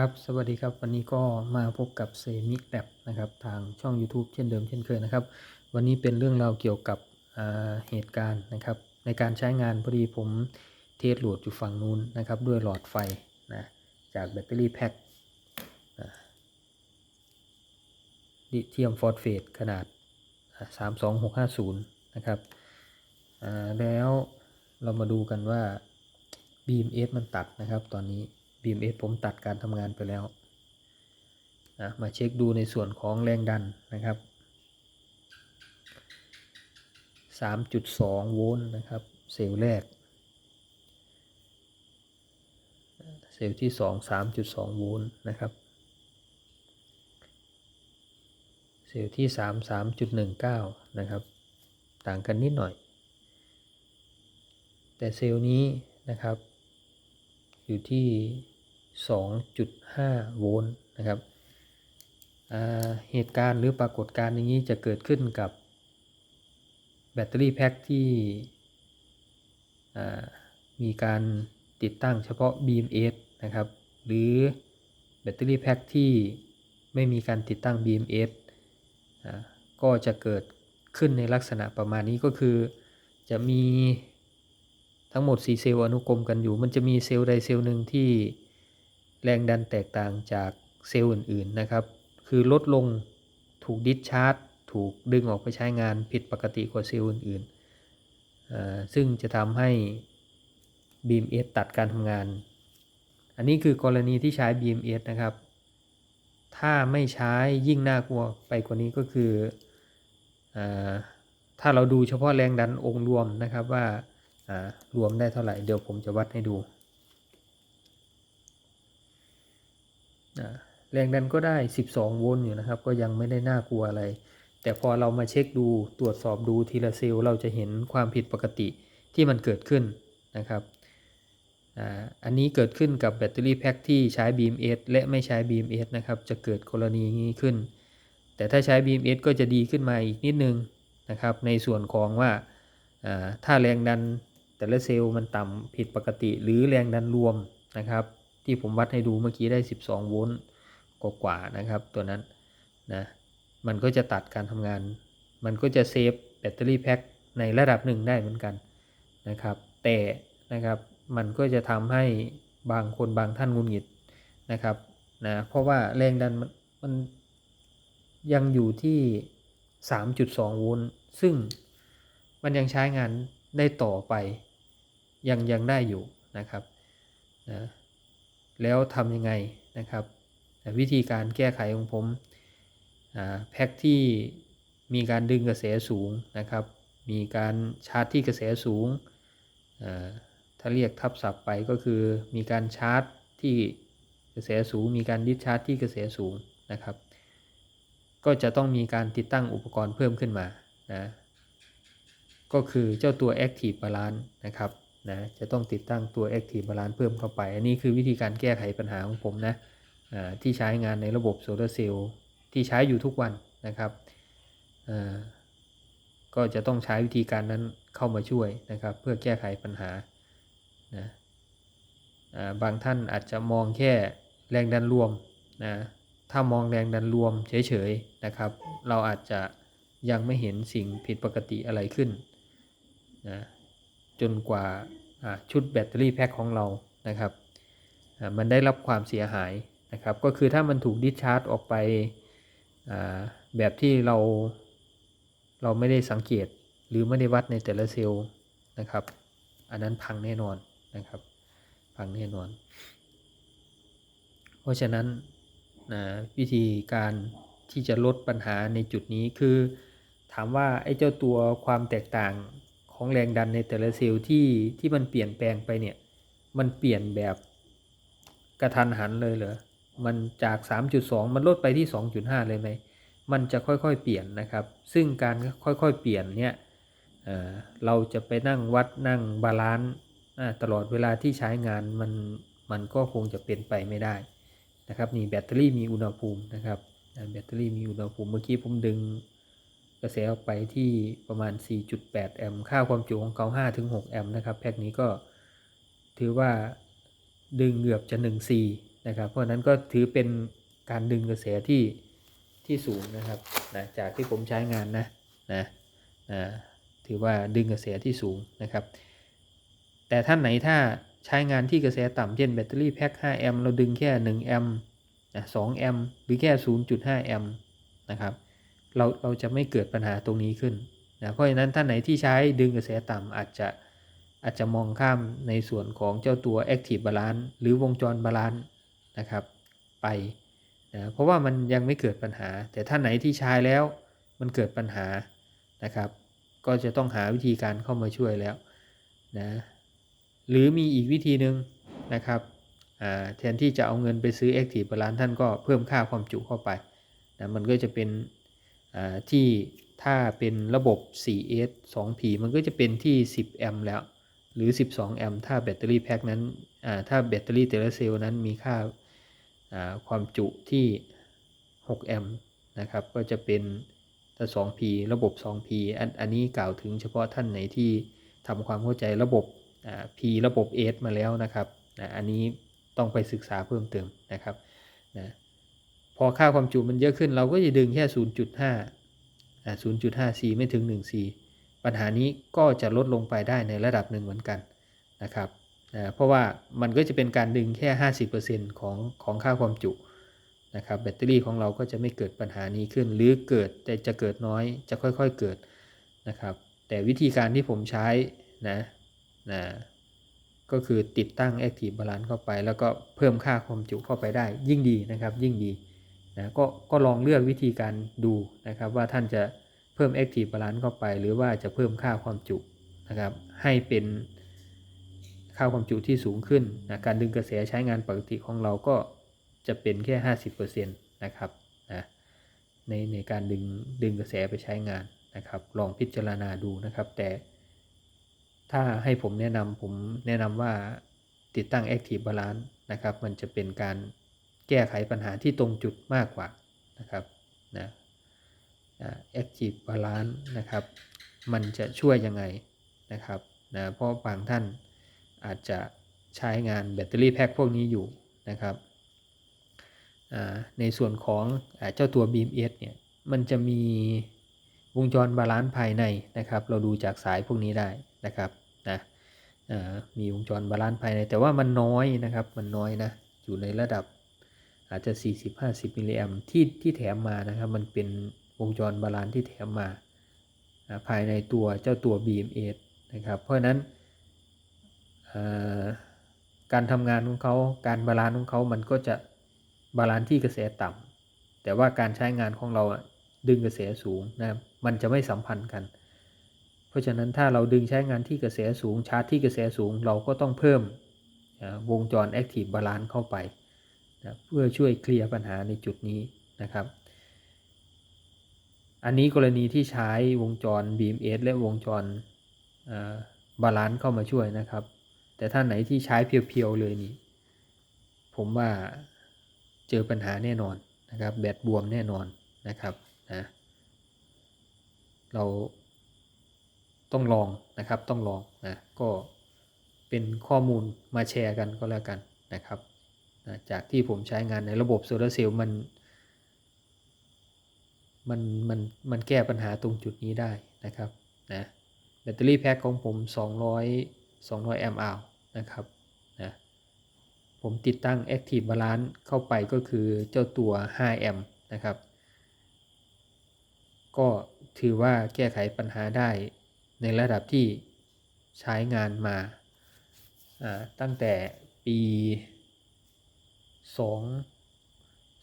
ครับ สวัสดีครับ วันนี้ก็มาพบกับเซมิแลบนะครับ ทางช่อง YouTube เช่นเดิมเช่นเคยนะครับ วันนี้เป็นเรื่องราวเกี่ยวกับเหตุการณ์นะครับ ในการใช้งานพอดีผมเทสโหลดอยู่ฝั่งนู้นนะครับ ด้วยหลอดไฟนะ จากแบตเตอรี่แพ็คลิเธียมฟอสเฟตขนาดอ่า32650 นะครับ แล้วเรามาดูกันว่า BMS มันตัดนะครับตอนนี้ BMS ผมตัดการทำงานไปแล้วนะมาเช็คดูในส่วนของแรงดันนะครับ 3.2 โวลต์นะครับ เซลล์แรก เซลล์ที่ 2 3.2 โวลต์นะครับ เซลล์ที่ 3 3.19 นะครับ ต่างกันนิดหน่อย แต่เซลล์นี้นะครับ อยู่ที่ 2.5 โวลต์นะครับเหตุการณ์หรือปรากฏการณ์อย่างนี้จะเกิดขึ้นกับแบตเตอรี่แพ็คที่มีการติดตั้งเฉพาะ BMS นะครับ หรือแบตเตอรี่แพ็คที่ไม่มีการติดตั้ง BMS ก็จะเกิดขึ้นในลักษณะประมาณนี้ก็คือจะมีทั้งหมด4เซลล์อนุกรมกันอยู่ มันจะมีเซลล์ใดเซลล์หนึ่งที่ แรงดันแตกต่างจากเซลล์อื่นๆนะครับ คือลดลงถูกดิสชาร์จถูกดึงออกไปใช้งานผิดปกติกว่าเซลล์อื่นๆ ซึ่งจะทำให้ BMS ตัดการทำงาน อันนี้คือกรณีที่ใช้ BMS นะครับ ถ้าไม่ใช้ยิ่งน่ากลัวไปกว่านี้ก็คืออถ้าเราดูเฉพาะแรงดันองค์รวมนะครับว่ารวมได้เท่าไหร่ เดี๋ยวผมจะวัดให้ดู แรงดันก็ได้ 12 โวลต์อยู่นะครับ ก็ยังไม่ได้น่ากลัวอะไร แต่พอเรามาเช็คดูตรวจสอบดูทีละเซลล์เราจะเห็นความผิดปกติที่มันเกิดขึ้นนะครับอันนี้เกิดขึ้นกับแบตเตอรี่แพ็คที่ใช้ BMS และไม่ใช้ BMS นะครับ จะเกิดกรณีนี้ขึ้น แต่ถ้าใช้ BMS ก็จะดีขึ้นมาอีกนิดนึงนะครับ ในส่วนของว่าถ้าแรงดันแต่ละเซลล์มันต่ำผิดปกติ หรือแรงดันรวมนะครับ ที่ผมวัดให้ดูเมื่อกี้ได้ 12 โวลต์กว่าๆนะครับ ตัวนั้นนะมันก็จะตัดการทำงาน มันก็จะเซฟแบตเตอรี่แพ็คในระดับหนึ่งได้เหมือนกันนะครับ แต่นะครับมันก็จะทำให้บางคนบางท่านงุนหงิดนะครับนะเพราะว่าแรงดันมันยังอยู่ที่ 3.2 โวลต์ซึ่งมันยังใช้งานได้ต่อไป ยังยังได้อยู่นะครับนะ แล้วทำยังไงนะครับวิธีการแก้ไขของผมแพ็คที่มีการดึงกระแสสูงนะครับ มีการชาร์จที่กระแสสูง ถ้าเรียกทับศัพท์ไปก็คือมีการชาร์จที่กระแสสูง มีการดิสชาร์จที่กระแสสูงนะครับ ก็จะต้องมีการติดตั้งอุปกรณ์เพิ่มขึ้นมานะก็คือเจ้าตัว Active Balance นะครับ นะจะต้องติดตั้งตัว Active Balance เพิ่มเข้าไป อันนี้คือวิธีการแก้ไขปัญหาของผมนะที่ใช้งานในระบบโซลาร์เซลล์ที่ใช้อยู่ทุกวันนะครับก็จะต้องใช้วิธีการนั้นเข้ามาช่วยนะครับ เพื่อแก้ไขปัญหานะบางท่านอาจจะมองแค่แรงดันรวมนะถ้ามองแรงดันรวมเฉยๆนะครับ เราอาจจะยังไม่เห็นสิ่งผิดปกติอะไรขึ้นนะ จนกว่าชุดแบตเตอรี่แพ็คของเรานะครับมันได้รับความเสียหายนะครับก็คือถ้ามันถูกดิชาร์จออกไปแบบที่เราเราไม่ได้สังเกตหรือไม่ได้วัดในแต่ละเซลล์นะครับ อันนั้นพังแน่นอนนะครับ พังแน่นอน เพราะฉะนั้นนะวิธีการที่จะลดปัญหาในจุดนี้คือ ถามว่าไอ้เจ้าตัวความแตกต่าง ของแรงดันในแต่ละเซลล์ที่ที่มันเปลี่ยนแปลงไปเนี่ย มันเปลี่ยนแบบกระทันหันเลยเหรอ มันจาก 3.2 มันลดไปที่ 2.5 เลยไหม มันจะค่อยๆเปลี่ยนนะครับ ซึ่งการค่อยๆเปลี่ยนเนี่ยเเราจะไปนั่งวัดนั่งบาลานซ์ตลอดเวลาที่ใช้งานมันมันก็คงจะเป็นไปไม่ได้นะครับนี่แบตเตอรี่มีอุณหภูมินะครับแบตเตอรี่มีอุณหภูมิเมื่อกี้ผมดึง กระแสออกไปที่ประมาณ 4.8 แอมป์ ค่าความจุของเขา5ถึง6แอมป์นะครับ แพ็กนี้ก็ถือว่าดึงเกือบจะ1 4นะครับ เพราะฉะนั้นก็ถือเป็นการดึงกระแสที่ที่สูงนะครับนะจากที่ผมใช้งานนะนะนะถือว่าดึงกระแสที่สูงนะครับ แต่ท่านไหนถ้าใช้งานที่กระแสต่ำเช่นแบตเตอรี่แพ็ค5แอมป์เราดึงแค่ 1 แอมป์นะ2แอมป์หรือแค่ 0.5 แอมป์นะครับ เราเราจะไม่เกิดปัญหาตรงนี้ขึ้นนะเพราะฉะนั้นท่านไหนที่ใช้ดึงกระแสต่ำอาจจะอาจจะมองข้ามในส่วนของเจ้าตัว Active Balance หรือวงจรบาลานซ์นะครับไปนะเพราะว่ามันยังไม่เกิดปัญหา แต่ท่านไหนที่ใช้แล้วมันเกิดปัญหานะครับ ก็จะต้องหาวิธีการเข้ามาช่วยแล้วนะหรือมีอีกวิธีหนึ่งนะครับแทนที่จะเอาเงินไปซื้อ Active Balance ท่านก็เพิ่มค่าความจุเข้าไปนะมันก็จะเป็น ที่ถ้าเป็นระบบ 4S 2P มันก็จะเป็นที่ 10 แอมป์แล้ว หรือ 12 แอมป์ถ้าแบตเตอรี่แพ็คนั้นถ้าแบตเตอรี่แต่ละเซลล์นั้นมีค่าความจุที่ 6 แอมป์นะครับ ก็จะเป็นถ้า 2P ระบบ 2P อันอันนี้กล่าวถึงเฉพาะท่านไหนที่ทำความเข้าใจระบบ P ระบบ S มาแล้วนะครับ อันนี้ต้องไปศึกษาเพิ่มเติมนะครับนะ พอค่าความจุมันเยอะขึ้น เราก็จะดึงแค่ 0.5อ่า0.5 C ไม่ถึง 1 C ปัญหานี้ก็จะลดลงไปได้ในระดับหนึ่งเหมือนกันนะครับเพราะว่ามันก็จะเป็นการดึงแค่ 50%ของของค่าความจุนะครับแบตเตอรี่ของเราก็จะไม่เกิดปัญหานี้ขึ้น หรือเกิดแต่จะเกิดน้อยจะค่อยๆเกิดนะครับแต่วิธีการที่ผมใช้นะนะก็คือติดตั้ง Active Balance เข้าไป แล้วก็เพิ่มค่าความจุเข้าไปได้ยิ่งดีนะครับยิ่งดี นะก็ก็ลองเลือกวิธีการดูนะครับ ว่าท่านจะเพิ่ม Active Balance เข้าไป หรือว่าจะเพิ่มค่าความจุนะครับ ให้เป็นค่าความจุที่สูงขึ้นนะการดึงกระแสใช้งานปกติของเราก็จะเป็นแค่ 50%นะครับนะในในการดึงดึงกระแสไปใช้งานนะครับ ลองพิจารณาดูนะครับ แต่ถ้าให้ผมแนะนำผมแนะนำว่าติดตั้ง Active Balance นะครับ มันจะเป็นการ แก้ไขปัญหาที่ตรงจุดมากกว่านะครับนะ active balance นะครับ มันจะช่วยยังไงนะครับนะเพราะบางท่านอาจจะใช้งานแบตเตอรี่แพ็คพวกนี้อยู่นะครับในส่วนของเจ้าตัว BMS เนี่ยมันจะมีวงจรบาลานซ์ภายในนะครับ เราดูจากสายพวกนี้ได้นะครับนะมีวงจรบาลานซ์ภายใน แต่ว่ามันน้อยนะครับ มันน้อยนะ อยู่ในระดับ อาจจะ 40-50 มิลลิแอมที่ที่แถมมานะครับ มันเป็นวงจรบาลานซ์ที่แถมมาภายในตัวเจ้าตัว BMS นะครับ เพราะนั้นการทำงานของเขาการบาลานซ์ของเขามันก็จะบาลานซ์ที่กระแสต่ำแต่ว่าการใช้งานของเราดึงกระแสสูงนะมันจะไม่สัมพันธ์กัน เพราะฉะนั้นถ้าเราดึงใช้งานที่กระแสสูงชาร์จที่กระแสสูงเราก็ต้องเพิ่มวงจร Active Balance เข้าไป นะเพื่อช่วยเคลียร์ปัญหาในจุดนี้นะครับ อันนี้กรณีที่ใช้วงจร BMS และวงจรบาลานซ์เข้ามาช่วยนะครับ แต่ถ้านไหนที่ใช้เพียวๆเลยนี่ ผมว่าเจอปัญหาแน่นอนนะครับ แบตบวมแน่นอนนะครับนะเราต้องลองนะครับต้องลองนะก็เป็นข้อมูลมาแชร์กันก็แล้วกันนะครับ นะจากที่ผมใช้งานในระบบโซลาเซลล์มันมันมันมันแก้ปัญหาตรงจุดนี้ได้นะครับนะแบตเตอรี่แพ็คของผม 200 200แอมป์อาวนะครับนะผมติดตั้ง Active Balance เข้าไปก็คือเจ้าตัว5แอมป์นะครับ ก็ถือว่าแก้ไขปัญหาได้ในระดับที่ใช้งานมาตั้งแต่ปี สอง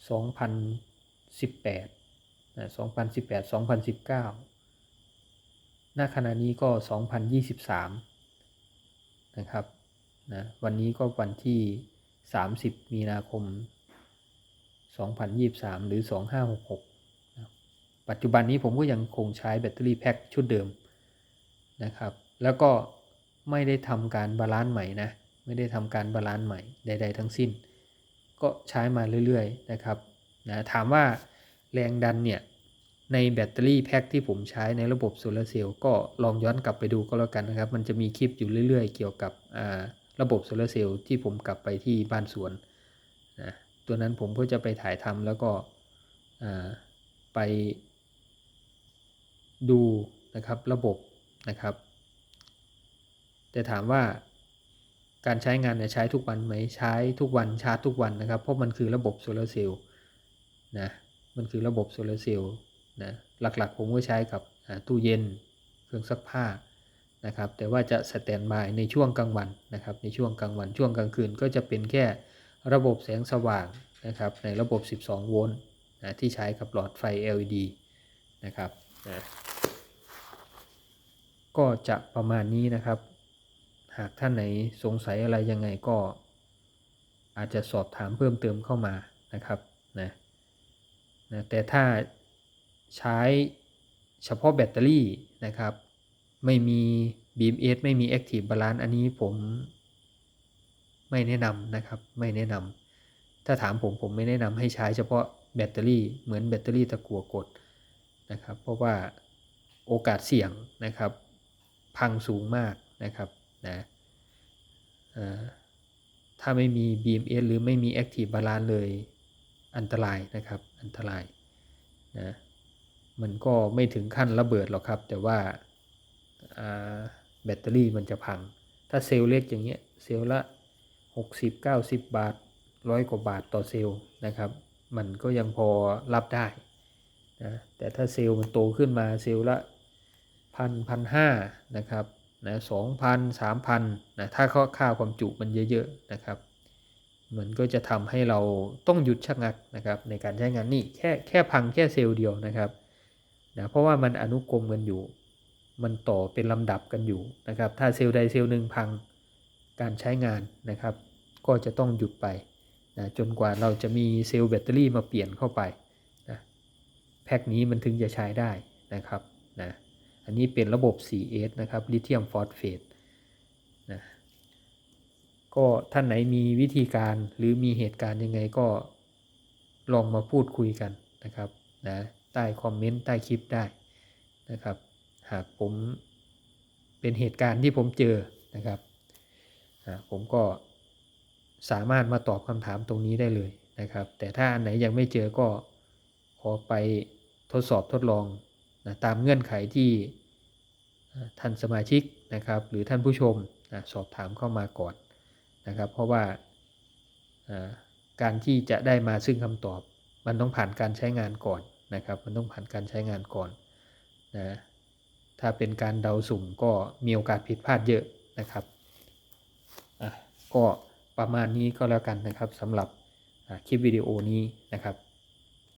สองพันสิบแปดนะสองพันสิบแปดสองพันสิบเก้าณขณะนี้ก็สองพันยี่สิบสามนะครับนะวันนี้ก็วันที่สามสิบมีนาคมสองพันยี่สามหรือสองห้าหกหกปัจจุบันนี้ผมก็ยังคงใช้แบตเตอรี่แพ็คชุดเดิมนะครับ แล้วก็ไม่ได้ทำการบาลานซ์ใหม่นะ ไม่ได้ทำการบาลานซ์ใหม่ใด ๆ ทั้งสิ้น ก็ใช้มาเรื่อยๆนะครับนะถามว่าแรงดันเนี่ยในแบตเตอรี่แพ็คที่ผมใช้ในระบบโซลาร์เซลล์ก็ลองย้อนกลับไปดูก็แล้วกันนะครับ มันจะมีคลิปอยู่เรื่อยๆ เกี่ยวกับระบบโซลาร์เซลล์ที่ผมกลับไปที่บ้านสวนนะตัวนั้นผมก็จะไปถ่ายทำแล้วก็ไปดูนะครับระบบนะครับ แต่ถามว่า การใช้งานเนี่ยใช้ทุกวันไหมใช้ทุกวันชาร์จทุกวันนะครับ เพราะมันคือระบบโซลาร์เซลล์นะมันคือระบบโซลาร์เซลล์นะหลักๆผมก็ใช้กับตู้เย็นเครื่องซักผ้านะครับ แต่ว่าจะสแตนบายในช่วงกลางวันนะครับ ในช่วงกลางวันช่วงกลางคืนก็จะเป็นแค่ระบบแสงสว่างนะครับในระบบ 12 โวลต์นะที่ใช้กับหลอดไฟ LED นะครับนะก็จะประมาณนี้นะครับ หากท่านไหนสงสัยอะไรยังไงก็อาจจะสอบถามเพิ่มเติมเข้ามานะครับนะนะแต่ถ้าใช้เฉพาะแบตเตอรี่นะครับ ไม่มี BMS ไม่มี Active Balance อันนี้ผมไม่แนะนำนะครับไม่แนะนำถ้าถามผมผมไม่แนะนำให้ใช้เฉพาะแบตเตอรี่เหมือนแบตเตอรี่ตะกัวกดนะครับ เพราะว่าโอกาสเสี่ยงนะครับ พังสูงมากนะครับ นะถ้าไม่มี BMS หรือไม่มี Active Balance เลยอันตรายนะครับ อันตรายนะมันก็ไม่ถึงขั้นระเบิดหรอกครับ แต่ว่าอ่าแบตเตอรี่มันจะพัง ถ้าเซลล์เล็กอย่างเงี้ยเซลล์ละ 60 90 บาทร้อยกว่าบาทต่อเซลล์นะครับ มันก็ยังพอรับได้นะแต่ถ้าเซลล์มันโตขึ้นมาเซลล์ละพันพันห้านะครับ นะสองพันสามพันนะถ้าข้อค่าความจุมันเยอะๆนะครับ มันก็จะทำให้เราต้องหยุดชะงักนะครับ ในการใช้งานนี่แค่แค่พังแค่เซลล์เดียวนะครับนะเพราะว่ามันอนุกรมกันอยู่ มันต่อเป็นลำดับกันอยู่นะครับ ถ้าเซลล์ใดเซลล์หนึ่งพังการใช้งานนะครับ ก็จะต้องหยุดไปนะจนกว่าเราจะมีเซลล์แบตเตอรี่มาเปลี่ยนเข้าไปนะแพ็กนี้มันถึงจะใช้ได้นะครับนะ อันนี้เป็นระบบ 4S นะครับลิเธียมฟอสเฟตนะก็ท่านไหนมีวิธีการหรือมีเหตุการณ์ยังไงก็ลองมาพูดคุยกันนะครับนะใต้คอมเมนต์ใต้คลิปได้นะครับ หากผมเป็นเหตุการณ์ที่ผมเจอนะครับผมก็สามารถมาตอบคำถามตรงนี้ได้เลยนะครับ แต่ถ้าอันไหนยังไม่เจอก็ขอไปทดสอบทดลอง นะตามเงื่อนไขที่ท่านสมาชิกนะครับหรือท่านผู้ชมนะสอบถามเข้ามาก่อนนะครับ เพราะว่าการที่จะได้มาซึ่งคำตอบ มันต้องผ่านการใช้งานก่อนนะครับ มันต้องผ่านการใช้งานก่อนนะถ้าเป็นการเดาสุ่มก็มีโอกาสผิดพลาดเยอะนะครับก็ประมาณนี้ก็แล้วกันนะครับสำหรับคลิปวิดีโอนี้นะครับ